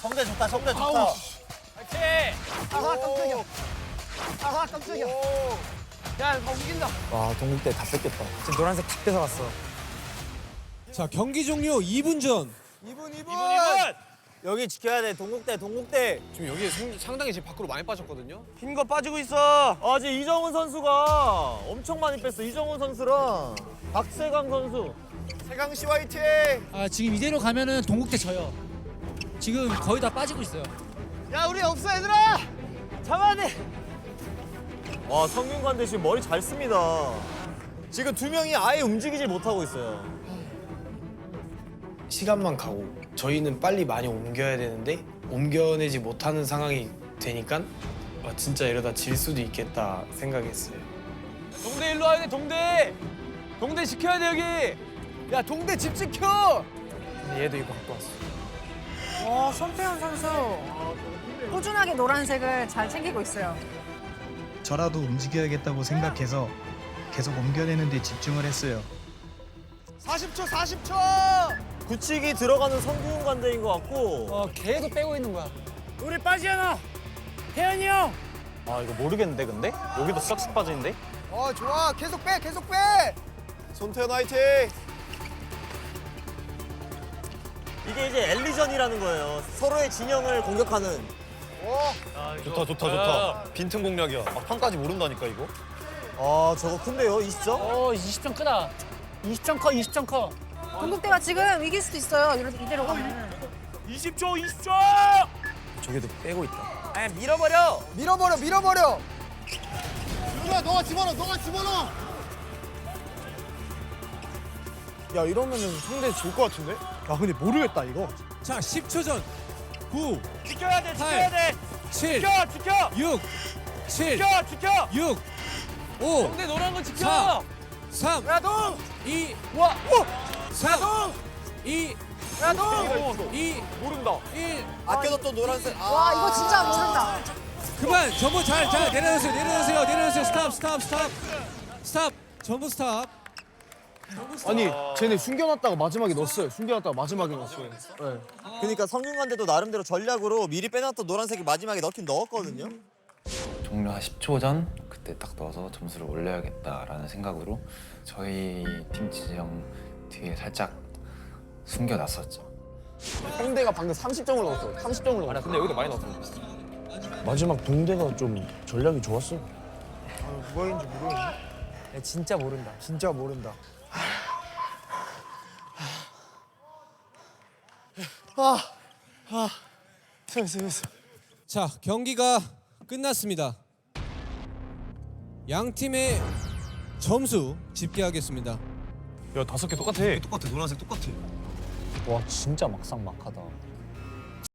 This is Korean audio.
성대 좋다, 성대 좋다. 아하 깜짝이야. 아하 깜짝이야. 야, 다 움직인다. 와 동국대 다 뺏겼다. 지금 노란색 다 뺏어갔어. 자 경기 종료 2분 전. 2분, 2분. 여기 지켜야 돼, 동국대, 동국대. 지금 여기 상- 상당히 지금 밖으로 많이 빠졌거든요. 흰거 빠지고 있어. 아, 지금 이정훈 선수가 엄청 많이 뺐어. 이정훈 선수랑 박세강 선수. 세강 씨 화이팅! 아 지금 이대로 가면은 동국대 져요. 지금 거의 다 빠지고 있어요. 야, 우리 없어, 얘들아. 잡아야 돼. 와, 성균관대 지금 머리 잘 씁니다. 지금 두 명이 아예 움직이질 못하고 있어요. 시간만 가고 저희는 빨리 많이 옮겨야 되는데 옮겨내지 못하는 상황이 되니까 아, 진짜 이러다 질 수도 있겠다 생각했어요. 동대 일로 와야 돼, 동대. 동대 지켜야 돼, 여기. 야, 동대 집 지켜. 근데 얘도 이거 갖고 왔어. 어, 손태훈 선수 꾸준하게 노란색을 잘 챙기고 있어요. 저라도 움직여야겠다고 생각해서 계속 옮겨내는 데 집중을 했어요. 40초, 40초. 굳히기 들어가는 성균관대인 것 같고. 어 계속 빼고 있는 거야. 우리 빠지잖아. 태현이 형. 아, 이거 모르겠는데, 근데? 여기도 싹싹 빠지는데? 어, 좋아. 계속 빼, 계속 빼. 손태현 화이팅! 이게 이제 엘리전이라는 거예요. 서로의 진영을 공격하는. 좋다, 좋다, 좋다. 빈틈 공략이야. 막판까지 모른다니까 이거. 아, 저거 큰데요, 20점? 어 20점 크다. 20점 커 20점 커. 동국대가 지금 이길 수도 있어요. 이러, 이대로 가면. 20초, 20초! 저기도 빼고 있다. 에 밀어버려! 밀어버려, 밀어버려. 누나, 너가 집어넣어, 너가 집어넣어. 야 이러면은 상대 질 것 같은데? 아, 근데 모르겠다 이거. 자 10초 전. 9, 지켜야 돼, 지켜야 돼! 7, 지켜, 지켜! 6, 7, 지켜, 지켜! 6, 5, 동대 노란 거 지켜. 4, 3, 야, 동! 2, 와! 3, 2, 야, 동! 2, 모른다. 1. 아껴뒀던 노란색. 아. 와, 이거 진짜 모른다. 그만 전부 잘 잘 내려놓으세요 내려놓으세요 내려놓으세요 스탑 스탑 스탑 스탑 전부 스탑 아니 쟤네 숨겨놨다가 마지막에 넣었어요. 숨겨놨다가 마지막에 넣었어요. 네. 그러니까 성균관대도 나름대로 전략으로 미리 빼놨던 노란색이 마지막에 넣긴 넣었거든요. 종료 한 10초 전 그때 딱 넣어서 점수를 올려야겠다라는 생각으로 저희 팀 지정 뒤에 살짝 숨겨놨었죠. 상대가 방금 30점을 넣었어. 30점을 넣었어. 근데 여기도 많이 넣었어. 마지막 동대가 좀 전략이 좋았어. 누가 인지 모르겠네. 진짜 모른다. 진짜 모른다. 자 경기가 끝났습니다 양 팀의 점수 집계하겠습니다 야, 다섯 개 똑같아. 와 진짜 막상막하다.